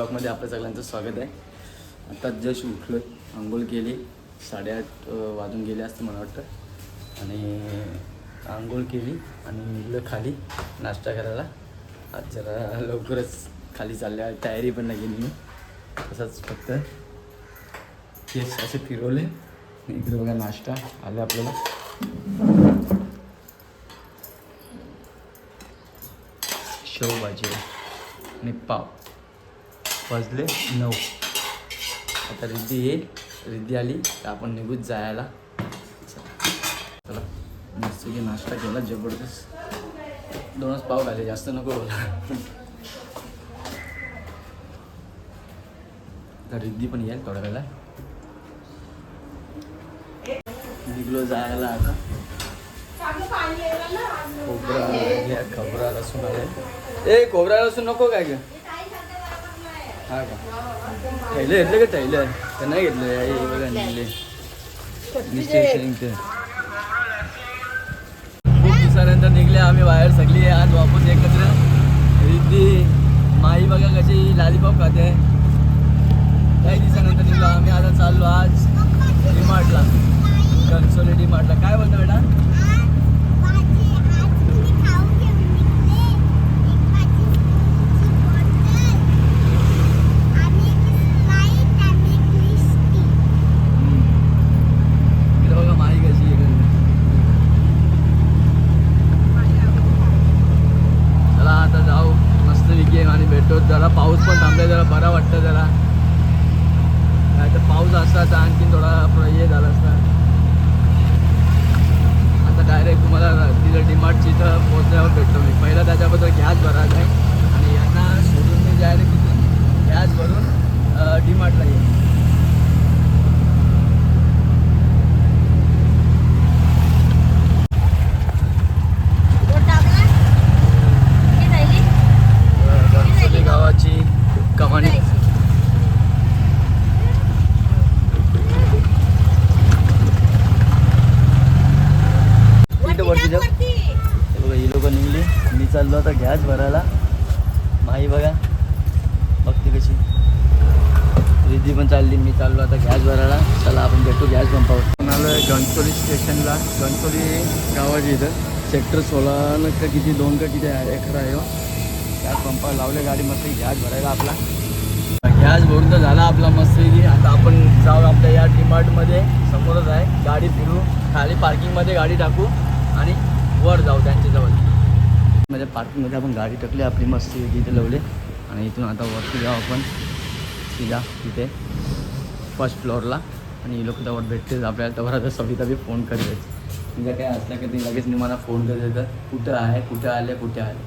ब्लॉगमध्ये आपलं सगळ्यांचं स्वागत आहे. आता जस्ट उठलो आंघोळ केली. साडेआठ वाजून गेले असते मला वाटतं. आणि आंघोळ केली आणि निघलं खाली नाश्ता करायला. आज जरा लवकरच खाली चालले तयारी पण नाही केली मी. तसंच फक्त केस असे फिरवले. इकडे बघा नाश्ता. आले आपल्याला. शेवभाजी आणि पाव. वाजले नऊ. आता रिद्धी येईल. रिद्धी आली तर आपण निघूच जायला. चला. मस्त की नाश्ता केला जबरदस्त. दोनच पाव घाले जास्त नको बोला. तर रिद्धी पण येईल थोड्या वेळेला निघलो जायला आता. खोबरा खोबरा लसूण आले ए खोबरा लसूण नको काय गं? हा का थैले घेतले का थैलं ते नाही घेतले आई बघा निघले नुसते ते खूप दिवसानंतर निघले आम्ही बाहेर सगळी आज वापस एकत्र रिद्धी माई बघा कशी लालीपाप खाते काही दिवसानंतर निघलो आम्ही आता चाललो आज डीमार्टला कन्सोली डीमार्टला काय बोलतो बेटा इकडे बघा माई कशी आहे इकडे. चला आता जाऊ मस्त विकेम आणि भेटतो जरा पाऊस पण थांबलाय जरा बरा वाटतं जरा नाही तर पाऊस असता तर आणखीन थोडा प्र- हे झाला असता आता डायरेक्ट तुम्हाला तिथं डिमार्टची इथं पोहोचल्यावर भेटतो मी पहिला त्याच्याबद्दल गॅस भरायचा आहे आणि यांना सोडून मी डायरेक्ट तिथून गॅस भरून डिमार्टला येईल घरचोली गावाची कमानी इथं वरती जाऊ. हे बघा ही लोक निघली. मी चाललो आता गॅस भरायला. माई बघा. बघते कशी. रिद्धी पण चालली मी चाललो आता गॅस भरायला. चला आपण भेटू गॅस पंपावर. आलो आहे गणचोली स्टेशनला. गणचोली गावाची इथं. सेक्टर सोळा न का किती दोन का किती आहे? एकर आहे हो. गॅस पंपावर लावले गाडी मस्त गॅस भरायला आपला. गॅस भरून तर झाला आपला मस्त आता आपण जाऊ आपल्या या डिमार्टमध्ये समोरच आहे. गाडी फिरू. खाली पार्किंगमध्ये गाडी टाकू. आणि वर जाऊ त्यांच्याजवळ. म्हणजे पार्किंगमध्ये आपण गाडी टाकली आपली मस्त इथे लावली. आणि इथून आता वरती जाऊ आपण. सीधा तिथे. फर्स्ट फ्लोअरला आणि लोक त्यावर भेटतील. आपल्याला तेव्हा आता सविता बी फोन करेल म्हणजे काय असलं की ते लगेच मी मला फोन करत येतं कुठं आहे? कुठं आले? कुठे आले?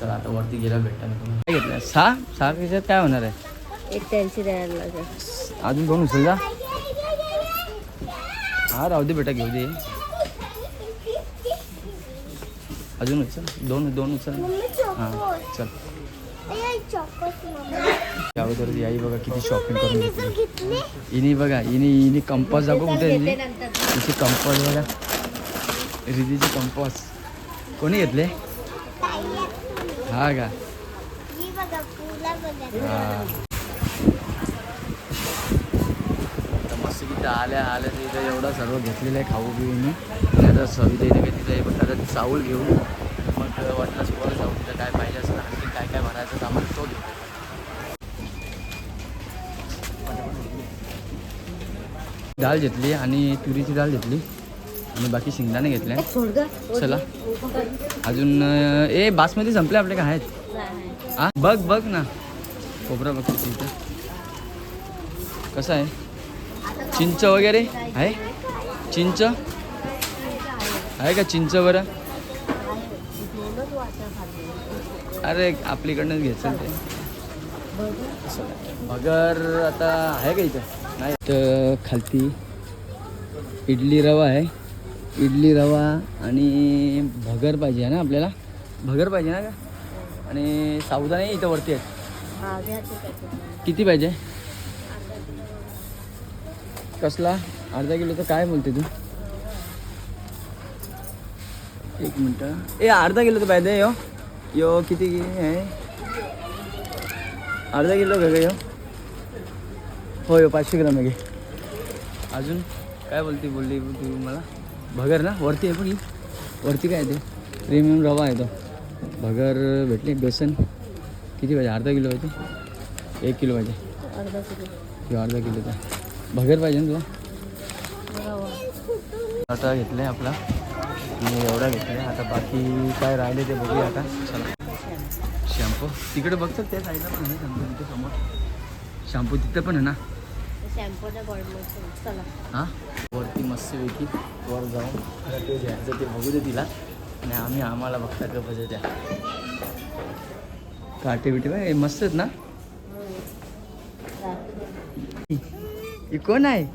चला आता वरती गेला भेटता मी तुम्हाला. काय घेतलं सहा? सहा त्याच्यात काय होणार आहे? एक त्यांची द्यायला लागेल. अजून दोन उचल जा हा राहू दे बेटा घेऊ दे. अजून उचल. दोन दोन उचल. हां चल. त्यावर याई बघा किती शॉपिंग करून घेतली. इनी बघा इनी इनी कंपास दाखव कुठे? तिची कंपास बघा. रिधीची कंपास. कोणी घेतले? हा का? हा. मस्त की इथं आल्या आल्या तर इथं एवढं सर्व घेतलेलं आहे खाऊ पिऊ मी आता सविता इथे काय तिथं बघ आता चावल घेऊ मग वाटल्यास वर जाऊ तिथं काय पाहिजे असेल आणखी काय काय भरायचं सामान तो घेऊ डाळ घेतली आणि तुरीची डाळ घेतली. आणि बाकी शेंगदाणे घेतले. चला. अजून ए बासमती संपले आपले काय आहेत? हा बघ बघ ना. खोबरा बघ किती इथं. कसं आहे? चिंच वगैरे आहे? चिंच? आहे का चिंच बरं? अरे आपलीकडनंच घ्यायचं ते. भगर आता आहे का इथं? नाही. तर खालती इडली रवा आहे. इडली रवा आणि भगर पाहिजे आहे ना आपल्याला? भगर पाहिजे ना का? आणि साबुदाणे इथं वरती हा त्याच्यात. किती पाहिजे? कसला? अर्धा किलो तर काय बोलते तू? एक मिनटं ए, अर्धा किलो तर पाहिजे यो. यो, किती आहे? अर्धा किलो घे यो. हो, यो, पाचशे ग्राम घे. अजून? काय बोलते, बोलली तू मला? भगर ना, वरती आहे पण वरती काय ते? प्रीमियम रवा आहे तो. भगर भेटली, बेसन. किती पाहिजे? अर्धा किलो पाहिजे? एक किलो पाहिजे. अर्धा किलो अर्धा किलोचा भगर पाहिजे ना तुला? आता घेतलं आहे आपला. मी एवढा घेतला आहे आता बाकी काय राहिले ते बघूया आता. चला. शॅम्पू. तिकडे बघतात त्या साईडला पण आहे शॅम्पू तिथे समोर. शॅम्पू तिथं पण आहे ना? हां? वरती मस्तपैकी वर जाऊन आता ते घ्यायचं ते बघू दे तिला. आणि आम्ही आम्हाला बघता का बघू त्या काटे बिटे बाय मस्त आहेत ना? ही कोण आहे?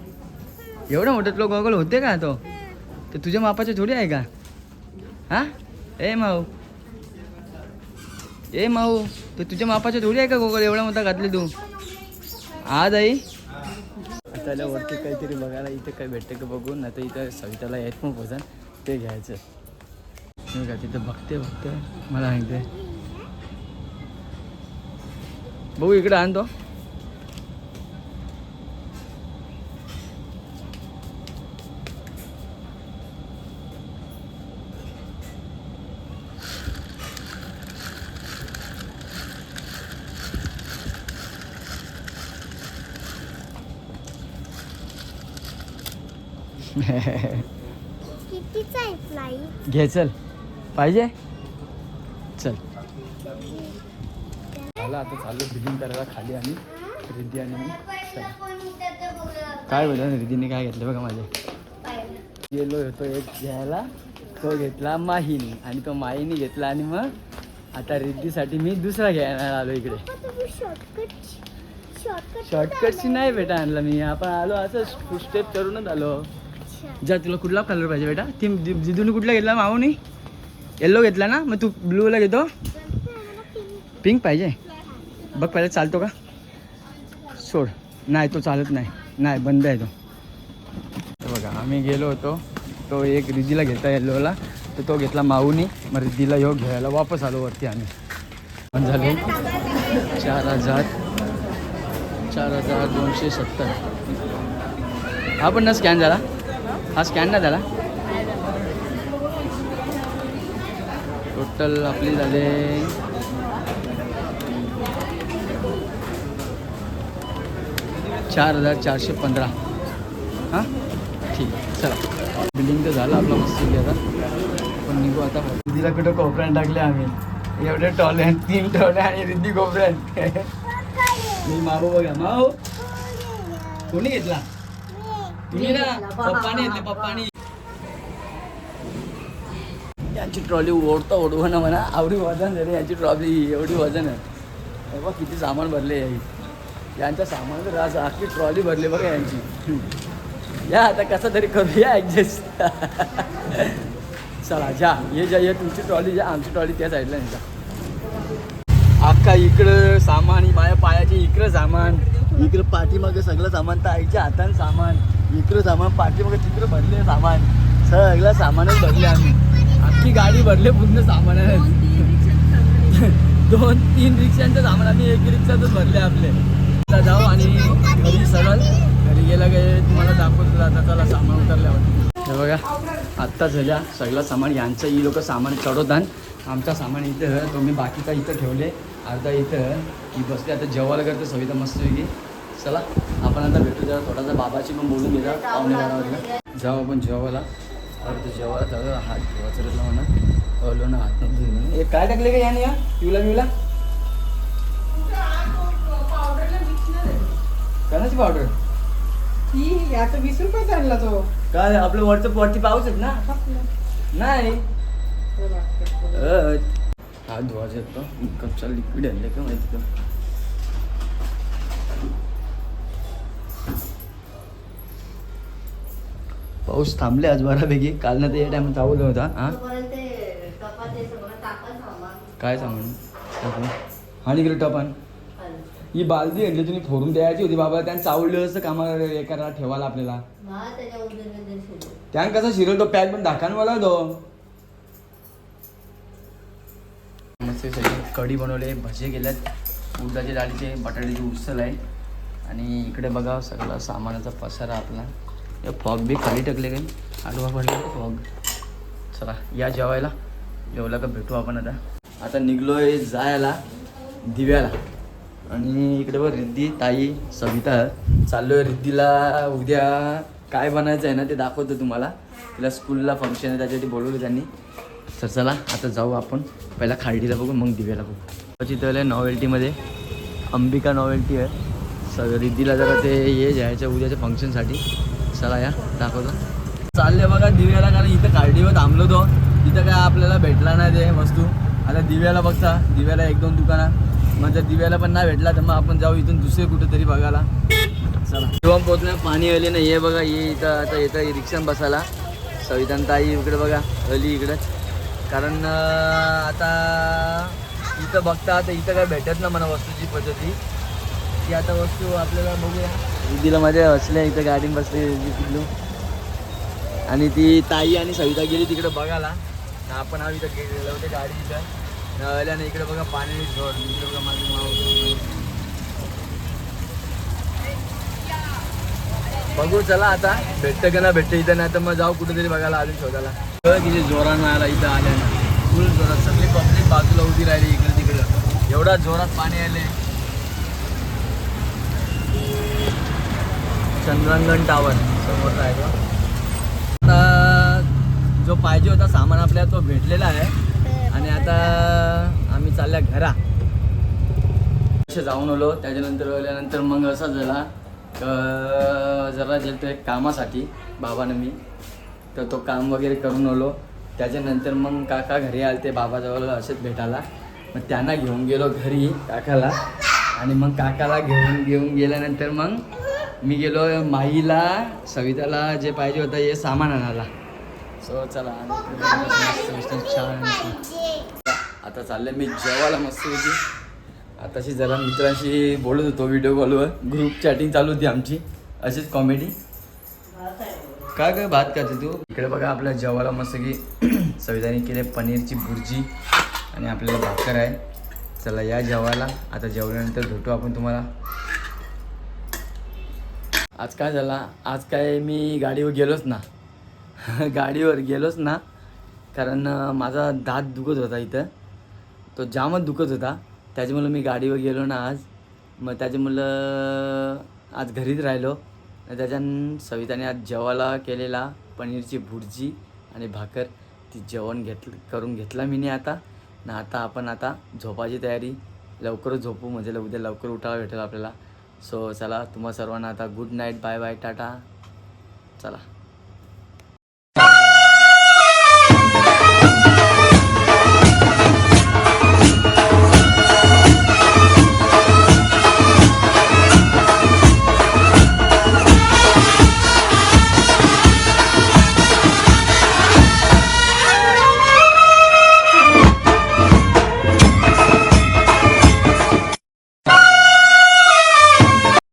एवढा मोठा तुला गॉगल होते का तो? ते तुझ्या मापाच्या थोडी आहे का? हा? ए माऊ. ए माऊ तू तुझ्या मापाच्या थोडी आहे का गोगल? एवढा मोठा घातले तू. आज आई त्याला वरती काहीतरी बघायला इथे काय भेटतं का बघून? नाही तर इथं सविताला येत पण पोचन ते घ्यायचं. मी का तिथं बघते बघते. मला सांगते बघू इकडे आणतो घे चल. पाहिजे? चल. झालं आता चाललो बिलिंग करायला खाली आणि रिद्धी आणि. काय बोलला रिद्धीने काय घेतलं बघा माझे? गेलो होतो एक घ्यायला. तो घेतला माहीने आणि तो माहीने घेतला आणि मग आता रिद्धीसाठी मी दुसरा घ्यायला आलो इकडे. शॉर्टकटची नाही बेटा आणला मी. आपण आलो असं स्टेप करूनच आलो. जा तुला कुठला कलर पाहिजे बेटा? ती दि- कुठला घेतला? माऊनी? येल्लो घेतला ना? मग तू ब्लूला घेतो. पिंक पाहिजे. बघ पहिले चालतो का? सोड. नाही तो चालत नाही. नाही बंद आहे तो. बघा आम्ही गेलो होतो. तो एक रिद्धीला घेतला येल्लोला तर तो घेतला माऊनी. मग रिद्धीला ह्यो घ्यायला वापस आलो वरती आम्ही. पण झालो. चार हजार. चार हजार दोनशे सत्तर. हा पण ना स्कॅन झाला. हा स्कॅन नाही झाला टोटल आपली झाले. चार हजार चारशे पंधरा. हां? ठीक आहे चला. बिलिंग तर झालं आपलं मस्त आता. पण निघू आता. रिद्धीला कुठं कोपऱ्यात टाकले आम्ही. एवढे टॉले तीन टॉले आणि रिद्धी कोपऱ्यात. मी माऊ बघा माऊ. कोणी घेतला? तुम्ही ना पप्पाने यांची ट्रॉली ओढता ओढवा ना म्हणा आवडी वजन झाली यांची ट्रॉली एवढी वजन आहे. हे किती सामान भरले आहे. यांच्या सामान तर आखी अख्खी ट्रॉली भरली बघा यांची. या आता कसं तरी करूया ॲडजस्ट चला जा. ये जा ये तुमची ट्रॉली जा आमची ट्रॉली त्या साईडला नाही अख्खा इकडं सामान ही माझ्या पायाचे इकडं सामान. इकडं पाठीमागं सगळं सामान तर आईच्या हातानं सामान. इकडं सामान पाठीमागं तिकडं भरले सामान. सगळं सामानच भरले आम्ही. अख्खी गाडी भरले पूर्ण सामानानं. दोन तीन रिक्षांचं सामान आम्ही एक रिक्षातच भरले आपले. जाऊ आणि घरी सरळ घरी गेला काय तुम्हाला दाखवतो आता चला सामान उतरल्यावर. हे बघा आत्ता झाल्या सगळं सामान. यांचं ही लोक सामान चढवतात. आमचा सामान इथं. तुम्ही बाकीचा इथं ठेवले. अर्धा इथं. ही बसते आता जेवायला करते सविता मस्तपैकी चला आपण आता भेटू जरा थोडासा. बाबाशी पण बोलून घेजा पाहुणे घरावर जाऊ आपण जेवायला. अरे ते जेवायला तर हात वचरला म्हणा. अलो ना हात. हे काय टाकले का याने या? पिवला पिवला कणाची पावडर ही आता वीस रुपयाचा आणला तो. काय आपलं वरचं वरती पाऊस आहेत ना? नाही. हात धुवायचा येतो कपचा लिक्विड आणले का माहिती का? पाऊस थांबले आज बऱ्यापैकी. काल ना ते या टायमात चावलं होता हा? काय सांगून आणि इकडे टपान. ही बालदी आणली तुम्ही फोडून द्यायची होती बाबा. त्यानं चावलं असतं कामाला हे करायला ठेवायला आपल्याला. त्यानं कसा शिरल तो पॅक पण ढाकान मला तो. मस्त सगळे. कढी बनवले भजे केल्यात उडदाच्या डाळीचे बटाट्याची उसल आहे. आणि इकडे बघा सगळा सामानाचा पसारा आपला. या फॉग बी खाली टाकले काही आडवा पडले फॉग. चला या जेवायला. जेवला का भेटू आपण आता. आता निघलोय जायला दिव्याला. आणि इकडे बघ रिद्धी ताई सविता. चाललोय रिद्धीला उद्या. काय बनायचं आहे ना ते दाखवतो तुम्हाला. तिला स्कूलला फंक्शन आहे त्याच्यासाठी बोलवलं त्यांनी. तर चला आता जाऊ आपण. पहिला खालडीला बघू मग दिव्याला बघू. तिथं आहे नॉवेल्टीमध्ये अंबिका नॉवेल्टी आहे. स रिद्धीला जरा ते हे जायचं उद्याच्या फंक्शनसाठी चला या दाखवतो. चालले बघा दिव्याला कारण इथं खार्डीवर थांबलो तो. इथं काय आपल्याला भेटला नाही ते वस्तू. आता दिव्याला बघता दिव्याला एक दोन दुकानात मग म्हणजे जर दिव्याला पण नाही भेटला तर मग आपण जाऊ इथून दुसरे कुठेतरी बघायला. चला. किंवा पोचल्या पाणी आले नाही हे बघा ये इथं आता येतं रिक्षान बसायला. सवितान ताई इकडे बघा अली इकडे. कारण आता इथं बघता आता इथं काय भेटत ना मला वस्तूची पद्धती. ती आता वस्तू आपल्याला बघूया. दिदीला माझ्या असल्या इथं गाडीन बसली तिथलो आणि ती ताई आणि सविता गेली तिकडे बघायला. आपण आम्ही इथं गेलेलो होते गाडी इथं. आणि इकडे बघा पाणी झोड. इकडे बघा माझी माऊ बघू चला आता. भेटतं का ना भेटतं इथं नाही तर मग जाऊ कुठेतरी बघायला अजून शोधायला. किती जोरानं आला इथं आल्यानं. फुल जोरात. सगळी पब्लिक बाजूला उभी राहिली इकडे तिकडं. एवढा जोरात पाणी आले. चंद्रांगण टावर समोर आहे तो. आता जो पाहिजे होता सामान आपल्या तो भेटलेला आहे. आणि आता आम्ही चालल्या घरा. असे जाऊन आलो. त्याच्यानंतर आल्यानंतर मग असा झाला क- जरा गेलतो एक कामासाठी बाबानं मी. तर तो काम वगैरे करून आलो. त्याच्यानंतर मग काका घरी आले ते बाबाजवळ असेच भेटायला. मग त्यांना घेऊन गेलो घरी काकाला. आणि मग काकाला घेऊन घेऊन गेल्यानंतर मग मी गेलो माईला सविताला जे पाहिजे होतं हे सामान आणायला. सो चला मस्त छान आता चालले मी जेवायला मस्त होती आताशी जरा मित्रांशी बोलत होतो व्हिडिओ कॉलवर ग्रुप चॅटिंग चालू होती आमची. अशीच कॉमेडी काय काय भात खाते तू? इकडे बघा आपल्या जेवायला मस्त की संविधानी केले पनीरची भुर्जी आणि आपल्याला भाकर आहे. चला या जेवायला. आता जेवल्यानंतर भेटू आपण तुम्हाला. आज काय झाला? आज काय मी गाडीवर गेलोच ना. गाडीवर गेलोच ना कारण माझा दात दुखत होता इथं. तो जामच दुखत होता. त्याच्यामुळं मी गाडीवर गेलो ना आज. मग त्याच्यामुळं आज घरीच राहिलो. त्याच्या सविताने आज जेवायला केलेला पनीरची भुर्जी आणि भाकर. ती जेवण घेतलं करून घेतला मी आता. ना आता आपण आता झोपाची तयारी. लवकर झोपू. म्हणजे उद्या लवकर उठायला भेटेल आपल्याला. सो चला तुम्हा सर्वांना आता good night bye bye tata. चला.